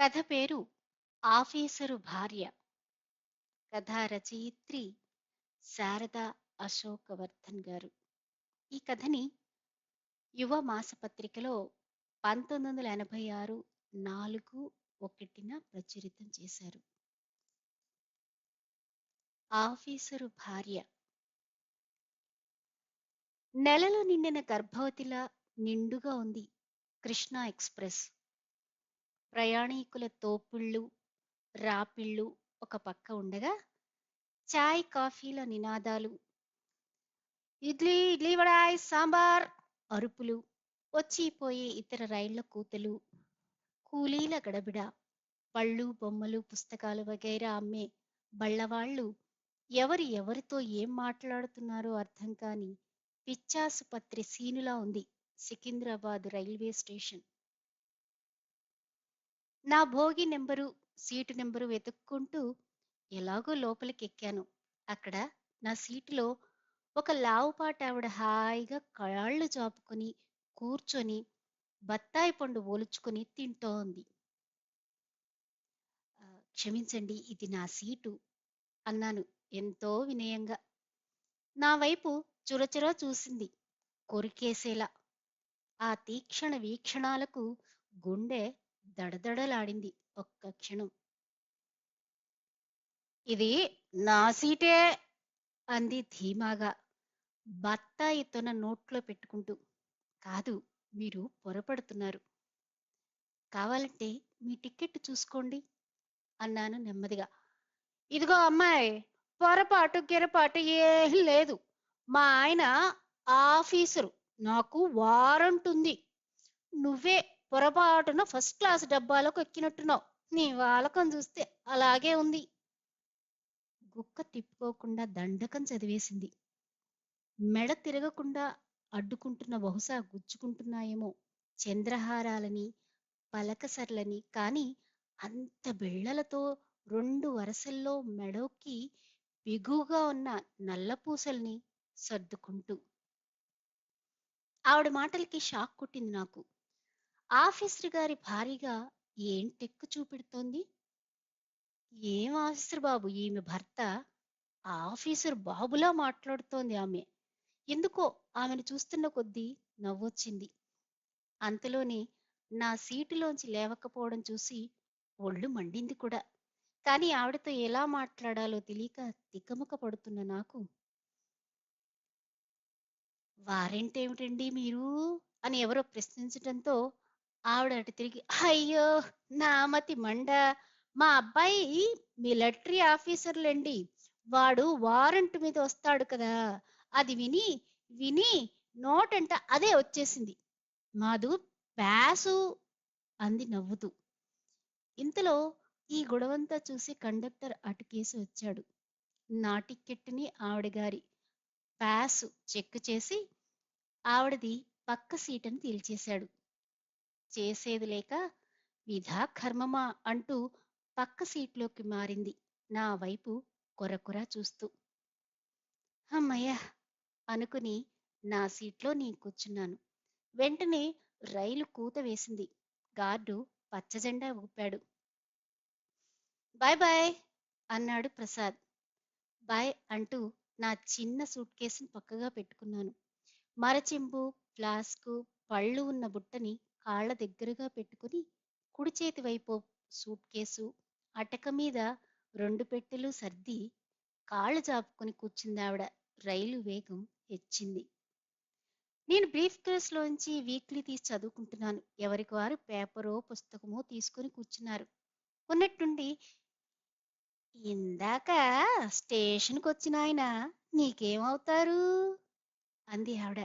కథ పేరు ఆఫీసరు భార్య. కథా రచయిత్రి శారద అశోకవర్ధన్ గారు. ఈ కథని యువ మాసపత్రికలో పంతొమ్మిది వందల ఎనభై ఆరు నాలుగు ఒకటిన ప్రచురితం చేశారు. ఆఫీసరు భార్య. నెలలు నిండిన గర్భవతిలా నిండుగా ఉంది కృష్ణా ఎక్స్ప్రెస్. ప్రయాణికుల తోపుళ్ళు రాపిళ్ళు ఒక పక్క ఉండగా చాయ్ కాఫీల నినాదాలు. ఇడ్లీ ఇడ్లీ వడాయ్ సాంబార్ అరుపులు వచ్చిపోయే ఇతర రైళ్ళ కూతలు కూలీల గడబిడ పళ్ళు బొమ్మలు పుస్తకాలు వగైరా అమ్మే బళ్ళవాళ్ళు ఎవరు ఎవరితో ఏం మాట్లాడుతున్నారో అర్థం కాని పిచ్చాసుపత్రి సీనులా ఉంది సికింద్రాబాద్ రైల్వే స్టేషన్. నా భోగి నెంబరు సీటు నెంబరు వెతుక్కుంటూ ఎలాగో లోపలికి ఎక్కాను అక్కడ నా సీటులో ఒక లావుపాటి ఆవిడ హాయిగా కాళ్ళు చాపుకొని కూర్చొని బత్తాయి పండు ఓలుచుకుని తింటోంది. క్షమించండి ఇది నా సీటు అన్నాను ఎంతో వినయంగా. నా వైపు చురచుర చూసింది కొరికేసేలా. ఆ తీక్షణ వీక్షణాలకు గుండె దడదడలాడింది ఒక్క క్షణం. ఇది నా సీటే అంది ధీమాగా. బత్తాయి తన నోట్లో పెట్టుకుంటూ. కాదు మీరు పొరపడుతున్నారు. కావాలంటే మీ టికెట్ చూసుకోండి అన్నాను నెమ్మదిగా. ఇదిగో అమ్మాయి పొరపాటు గిరపాటు ఏం లేదు. మా ఆయన ఆఫీసరు నాకు వారంట్ ఉంది నువ్వే పొరపాటున ఫస్ట్ క్లాస్ డబ్బాలకు ఎక్కినట్టున్నావు. నీ వాలకం చూస్తే అలాగే ఉంది. గుక్క తిప్పుకోకుండా దండకం చదివేసింది. మెడ తిరగకుండా అడ్డుకుంటున్న బహుశా గుచ్చుకుంటున్నాయేమో చంద్రహారాలని పలకసర్లని. కాని అంత బిళ్ళలతో రెండు వరసల్లో మెడకి బిగువుగా ఉన్న నల్లపూసల్ని సర్దుకుంటూ. ఆవిడ మాటలకి షాక్ కొట్టింది నాకు. ఆఫీసర్ గారి భారీగా ఏం టెక్కు చూపెడుతోంది? ఏం ఆఫీసర్ బాబు? ఈమె భర్త ఆ ఆఫీసర్ బాబులా మాట్లాడుతోంది ఆమె. ఎందుకో ఆమెను చూస్తున్న కొద్దీ నవ్వొచ్చింది. అంతలోనే నా సీటులోంచి లేవకపోవడం చూసి ఒళ్ళు మండింది కూడా. కానీ ఆవిడతో ఎలా మాట్లాడాలో తెలియక తికమక పడుతున్న నాకు వారెంట్ ఏమిటండి మీరు? అని ఎవరో ప్రశ్నించటంతో ఆవిడ అటు తిరిగి అయ్యో నామతి మండ. మా అబ్బాయి మిలిటరీ ఆఫీసర్లండి. వాడు వారెంట్ మీద వస్తాడు కదా. అది విని విని నోటంట అదే వచ్చేసింది. మాదు ప్యాసు అంది నవ్వుతూ. ఇంతలో ఈ గొడవంతా చూసి కండక్టర్ అటుకేసి వచ్చాడు. నా టిక్కెట్ని ఆవిడ గారి ప్యాసు చెక్ చేసి ఆవిడది పక్క సీటని తీల్చేశాడు. చేసేది లేక విధా కర్మమా అంటూ పక్క సీట్లోకి మారింది. నా వైపు కొరకొర చూస్తూ. అమ్మయ్య! అనుకుని నా సీట్లో నేను కూర్చున్నాను. వెంటనే రైలు కూత వేసింది. గార్డు పచ్చజెండా ఊపాడు. Bye bye! అన్నాడు ప్రసాద్. బాయ్ అంటూ నా చిన్న సూట్ కేసుని పక్కగా పెట్టుకున్నాను. మరచెంబు ఫ్లాస్కు పళ్ళు ఉన్న బుట్టని కాళ్ళ దగ్గరగా పెట్టుకుని కుడి చేతి వైపు సూట్ కేసు అటక మీద రెండు పెట్టెలు సర్ది కాళ్ళు చాపుకొని కూర్చుందావిడ రైలు వేగం హెచ్చింది. నేను బ్రీఫ్ కేసులోంచి వీక్లీ తీసి చదువుకుంటున్నాను. ఎవరికి వారు పేపరో పుస్తకమో తీసుకుని కూర్చున్నారు. ఉన్నట్టుండి ఇందాక స్టేషన్కి వచ్చిన ఆయన నీకేమవుతారు? అంది ఆవిడ.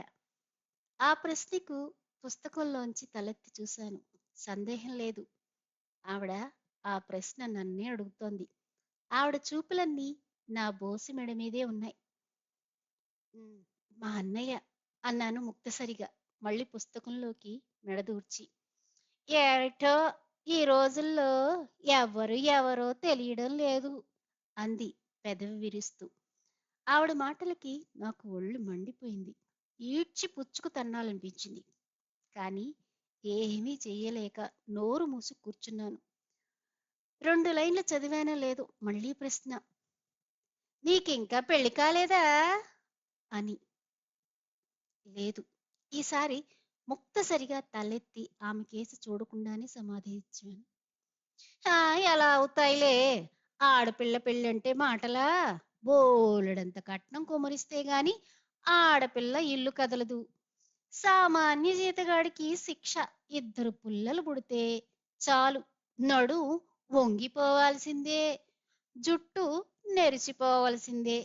ఆ ప్రశ్నకు పుస్తకంలోంచి తలెత్తి చూశాను. సందేహం లేదు. ఆవిడ ఆ ప్రశ్న నన్నే అడుగుతోంది. ఆవిడ చూపులన్నీ నా బోసి మెడ మీదే ఉన్నాయి. మా అన్నయ్య అన్నాను ముక్తసరిగా. మళ్ళీ పుస్తకంలోకి మెడదూర్చి ఏటో ఈ రోజుల్లో ఎవరు ఎవరో తెలియడం లేదు అంది పెదవి విరుస్తూ. ఆవిడ మాటలకి నాకు ఒళ్ళు మండిపోయింది. ఈడ్చి పుచ్చుకు తన్నాలనిపించింది. కానీ ఏమీ చెయ్యలేక నోరు మూసి కూర్చున్నాను. రెండు లైన్లు చదివానో లేదు మళ్ళీ ప్రశ్న. నీకింకా పెళ్ళి కాలేదా? అని. లేదు. ఈసారి ముక్తసరిగా తలెత్తి ఆమె కేసు చూడకుండానే సమాధి ఇచ్చాను ఎలా అవుతాయిలే. ఆడపిల్ల పెళ్ళంటే మాటలా? బోలెడంత కట్నం కుమరిస్తే గాని ఆడపిల్ల ఇల్లు కదలదు. సామాన్య జీతగాడికి శిక్ష. ఇద్దరు పుల్లలు పుడితే చాలు. నడు వంగిపోవాల్సిందే. జుట్టు నెరిచిపోవలసిందే.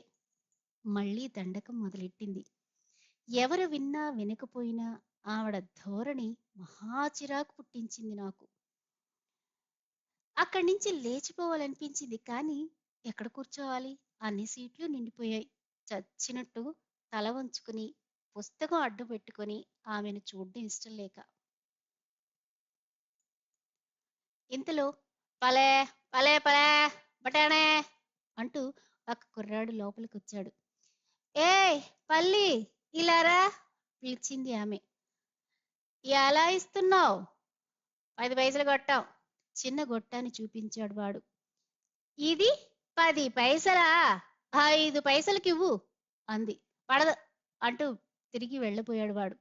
మళ్ళీ దండకం మొదలెట్టింది. ఎవరు విన్నా వినకపోయినా ఆవిడ ధోరణి మహా చిరాకు పుట్టించింది నాకు. అక్కడి నుంచి లేచిపోవాలనిపించింది కానీ ఎక్కడ కూర్చోవాలి? అన్ని సీట్లు నిండిపోయాయి. చచ్చినట్టు తల వంచుకుని పుస్తకం అడ్డు పెట్టుకొని ఆమెను చూడడం ఇష్టం లేక. ఇంతలో పలే పలే పలే బటానే అంటూ ఒక కుర్రాడు లోపలికి వచ్చాడు ఏ పల్లి ఇలారా పిలిచింది ఆమె. ఎలా ఇస్తున్నావు? పది పైసలు కొట్టాం చిన్న గొట్టాన్ని చూపించాడు వాడు. ఇది పది పైసలా? ఐదు పైసలకివ్వు అంది. పడదు అంటూ తిరిగి వెళ్ళిపోయాడు వాడు.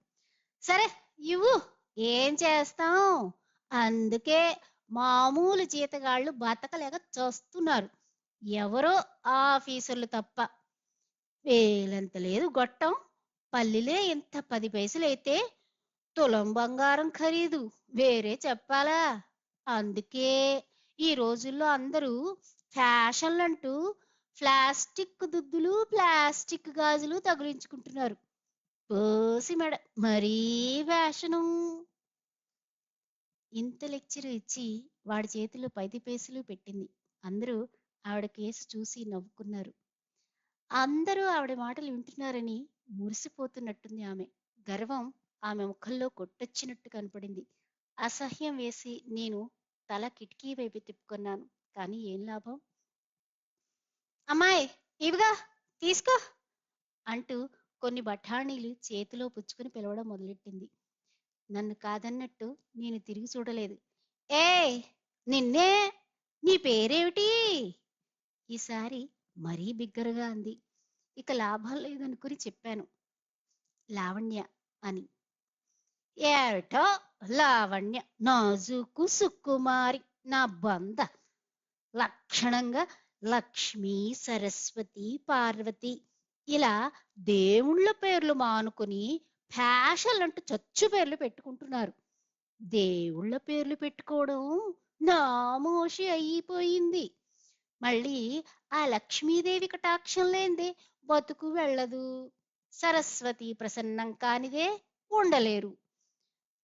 సరే ఇవ్వు. ఏం చేస్తాం? అందుకే మామూలు జీతగాళ్ళు బతకలేక చస్తున్నారు. ఎవరో ఆఫీసర్లు తప్ప. వేలంత లేదు గొట్టం. పల్లిలే ఇంత పది పైసలైతే తులం బంగారం ఖరీదు. వేరే చెప్పాలా? అందుకే ఈ రోజుల్లో అందరూ ఫ్యాషన్లంటూ ప్లాస్టిక్ దుద్దులు ప్లాస్టిక్ గాజులు తగిలించుకుంటున్నారు. పోసి మెడ మరీ వేషను ఇంత లెక్చర్ ఇచ్చి వాడి చేతిలో పది పేసులు పెట్టింది. అందరూ ఆవిడ కేసు చూసి నవ్వుకున్నారు. అందరూ ఆవిడ మాటలు వింటున్నారని మురిసిపోతున్నట్టుంది ఆమె. గర్వం ఆమె ముఖంలో కొట్టొచ్చినట్టు కనపడింది. అసహ్యం వేసి నేను తల కిటికీ వైపు తిప్పుకున్నాను. కానీ ఏం లాభం? అమ్మాయి ఇవిగా తీసుకో అంటూ కొన్ని బఠానీలు చేతిలో పుచ్చుకుని పిలవడం మొదలెట్టింది. నన్ను కాదన్నట్టు నేను తిరిగి చూడలేదు. ఏ నిన్నే? నీ పేరేమిటి? ఈసారి మరీ బిగ్గరగా అంది. ఇక లాభం లేదనుకుని చెప్పాను. లావణ్య అని. ఏటో లావణ్య నాజుకు సుకుమారి. నా బంద లక్షణంగా లక్ష్మి సరస్వతి పార్వతి. ఇలా దేవుళ్ళ పేర్లు మానుకొని ఫ్యాషన్ అంటూ చచ్చు పేర్లు పెట్టుకుంటున్నారు. దేవుళ్ళ పేర్లు పెట్టుకోవడం నామోషి అయిపోయింది. మళ్ళీ ఆ లక్ష్మీదేవి కటాక్షం లేనిదే బతుకు వెళ్ళదు. సరస్వతి ప్రసన్నం కానిదే ఉండలేరు.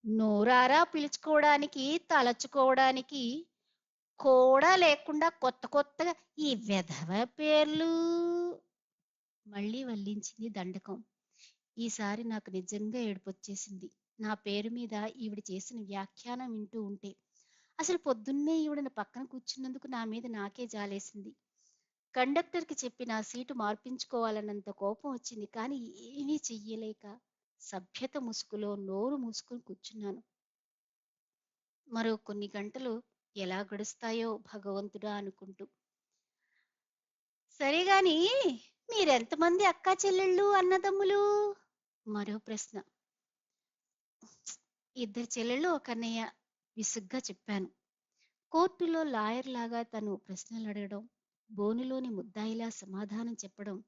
నోరారా పిలుచుకోవడానికి తలచుకోవడానికి కూడా లేకుండా కొత్త కొత్తగా ఈ వెధవ పేర్లు మళ్ళీ వల్లించింది దండకం. ఈసారి నాకు నిజంగా ఏడుపొచ్చేసింది. నా పేరు మీద ఈవిడ చేసిన వ్యాఖ్యానం వింటూ ఉంటే. అసలు పొద్దున్నే ఈవిడని పక్కన కూర్చున్నందుకు నా మీద నాకే జాలేసింది. కండక్టర్కి చెప్పి నా సీటు మార్పించుకోవాలన్నంత కోపం వచ్చింది. కానీ ఏమీ చెయ్యలేక సభ్యత ముసుగులో నోరు మూసుకుని కూర్చున్నాను. మరో కొన్ని గంటలు ఎలా గడుస్తాయో భగవంతుడా అనుకుంటూ. సరే గాని మీరెంతమంది అక్కా చెల్లెళ్ళు అన్నదమ్ములు? మరో ప్రశ్న. ఇద్దరు చెల్లెళ్ళు ఒక అన్నయ్య విసుగ్గా చెప్పాను. కోర్టులో లాయర్ లాగా తను ప్రశ్నలు అడగడం బోనులోని ముద్దాయిలా సమాధానం చెప్పడం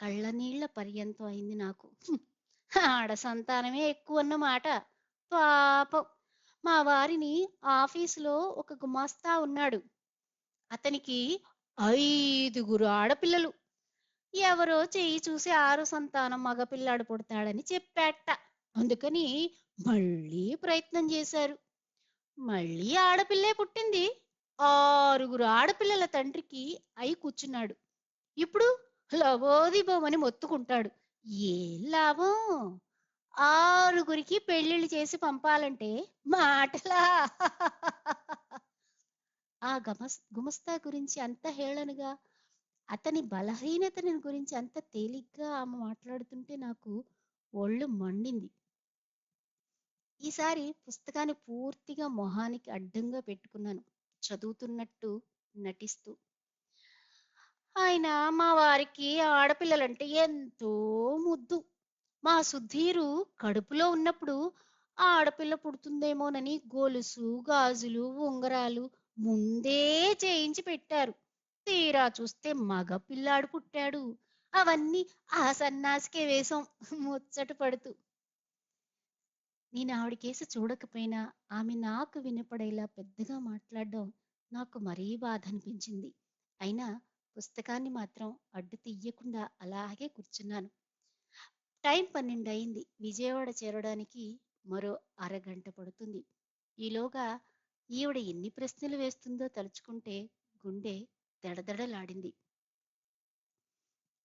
కళ్ళనీళ్ళ పర్యంతం అయింది నాకు. ఆడ సంతానమే ఎక్కువ అన్నమాట పాపం. మా వారిని ఆఫీసులో ఒక గుమాస్తా ఉన్నాడు. అతనికి ఐదుగురు ఆడపిల్లలు. ఎవరో చెయ్యి చూసి ఆరు సంతానం మగపిల్లాడు పుడతాడని చెప్పాట. అందుకని మళ్ళీ ప్రయత్నం చేశారు. మళ్ళీ ఆడపిల్లే పుట్టింది. ఆరుగురు ఆడపిల్లల తండ్రికి అయి కూర్చున్నాడు. ఇప్పుడు లవోదిబోమని మొత్తుకుంటాడు. ఏం లాభం? ఆరుగురికి పెళ్ళిళ్ళు చేసి పంపాలంటే మాటలా? ఆ గమస్ గుమస్తా గురించి అంత హేళనగా అతని బలహీనతని గురించి అంత తేలిగ్గా ఆమె మాట్లాడుతుంటే నాకు ఒళ్ళు మండింది. ఈసారి పుస్తకాన్ని పూర్తిగా మొహానికి అడ్డంగా పెట్టుకున్నాను. చదువుతున్నట్టు నటిస్తూ. ఆయన మా వారికి ఆడపిల్లలంటే ఎంతో ముద్దు. మా సుధీరు కడుపులో ఉన్నప్పుడు ఆ ఆడపిల్ల పుడుతుందేమోనని గొలుసు గాజులు ఉంగరాలు ముందే చేయించి పెట్టారు. తీరా చూస్తే మగ పిల్లాడు పుట్టాడు. అవన్నీ ఆ సన్నాసికే వేషం. ముచ్చట పడుతూ. నేను ఆవిడ కేసు చూడకపోయినా ఆమె నాకు వినపడేలా పెద్దగా మాట్లాడడం నాకు మరీ బాధ అనిపించింది అయినా పుస్తకాన్ని మాత్రం అడ్డు తీయకుండా అలాగే కూర్చున్నాను. టైం పన్నెండు అయింది విజయవాడ చేరడానికి మరో అరగంట పడుతుంది. ఈలోగా ఈవిడ ఎన్ని ప్రశ్నలు వేస్తుందో తలుచుకుంటే గుండె దడదడలాడింది.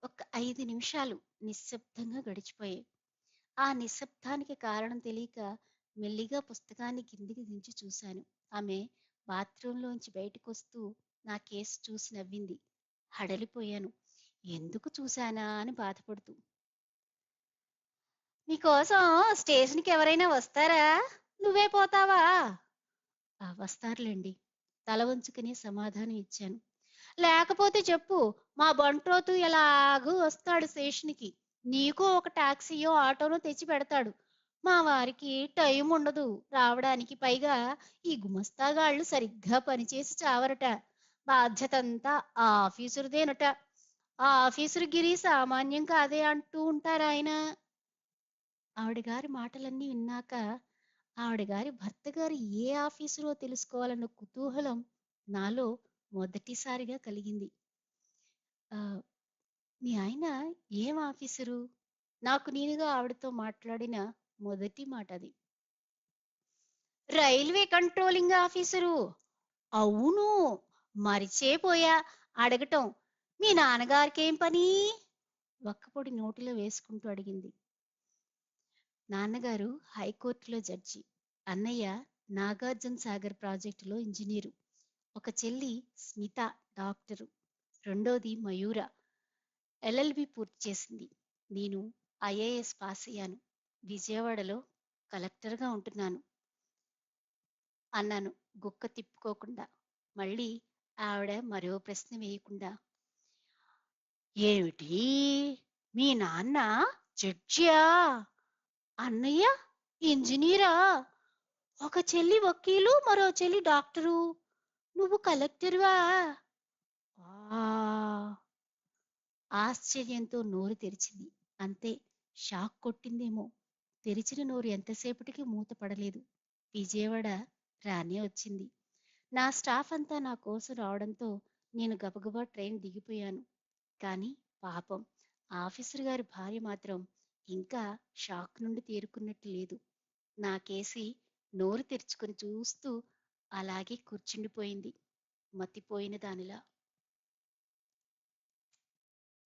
ఒక ఐదు నిమిషాలు నిశ్శబ్దంగా గడిచిపోయాయి. ఆ నిశ్శబ్దానికి కారణం తెలియక మెల్లిగా పుస్తకాన్ని కిందికి దించి చూశాను. ఆమె బాత్రూంలోంచి బయటకు వస్తూ నా కేసు చూసి నవ్వింది. హడలిపోయాను. ఎందుకు చూశానా? అని బాధపడుతూ. నీకోసం స్టేషన్కి ఎవరైనా వస్తారా? నువ్వే పోతావా? వస్తారులేండి. తల వంచుకునే సమాధానం ఇచ్చాను. లేకపోతే చెప్పు మా బంట్రోతు ఎలాగూ వస్తాడు స్టేషన్కి. నీకు ఒక టాక్సీయో ఆటోనో తెచ్చి పెడతాడు. మా వారికి టైం ఉండదు. రావడానికి పైగా ఈ గుమస్తాగాళ్ళు సరిగ్గా పనిచేసి చావరట. బాధ్యత అంతా ఆ ఆఫీసరుదేనట. ఆ గిరి సామాన్యం కాదే అంటూ ఉంటారు ఆయన. ఆవిడ గారి మాటలన్నీ విన్నాక ఆవిడ గారి భర్త గారు ఏ ఆఫీసులో తెలుసుకోవాలన్న కుతూహలం నాలో మొదటిసారిగా కలిగింది. ఆ, మీ ఆయన ఏం ఆఫీసరు? నాకు నేనుగా ఆవిడతో మాట్లాడిన మొదటి మాట అది రైల్వే కంట్రోలింగ్ ఆఫీసరు. అవును మరిచేపోయా అడగటం. మీ నాన్నగారికేం పని? ఒక్కపొడి నోటిలో వేసుకుంటూ అడిగింది. నాన్నగారు హైకోర్టులో జడ్జి. అన్నయ్య నాగార్జున సాగర్ ప్రాజెక్టులో ఇంజనీరు. ఒక చెల్లి స్మిత డాక్టరు. రెండోది మయూర. ఎల్ఎల్బి పూర్తి చేసింది. నేను ఐఏఎస్ పాస్ అయ్యాను. విజయవాడలో కలెక్టర్గా ఉంటున్నాను. అన్నాను. గుక్క తిప్పుకోకుండా. మళ్ళీ ఆవిడ మరో ప్రశ్న వేయకుండా. ఏమిటి? మీ నాన్న జడ్జియా? అన్నయ్య ఇంజనీరా? ఒక చెల్లి వకీలు మరో చెల్లి డాక్టరు. నువ్వు కలెక్టర్వా? ఆ! ఆశ్చర్యంతో నోరు తెరిచింది. అంతే షాక్ కొట్టిందేమో. తెరిచిన నోరు ఎంతసేపటికి మూతపడలేదు విజయవాడ రానే వచ్చింది. నా స్టాఫ్ అంతా నా కోసం రావడంతో నేను గబగబా ట్రైన్ దిగిపోయాను. కానీ పాపం ఆఫీసర్ గారి భార్య మాత్రం ఇంకా షాక్ నుండి తేరుకున్నట్టు లేదు. నా కేసి నోరు తెరుచుకొని చూస్తూ అలాగే కూర్చుండిపోయింది. మతిపోయిన దానిలా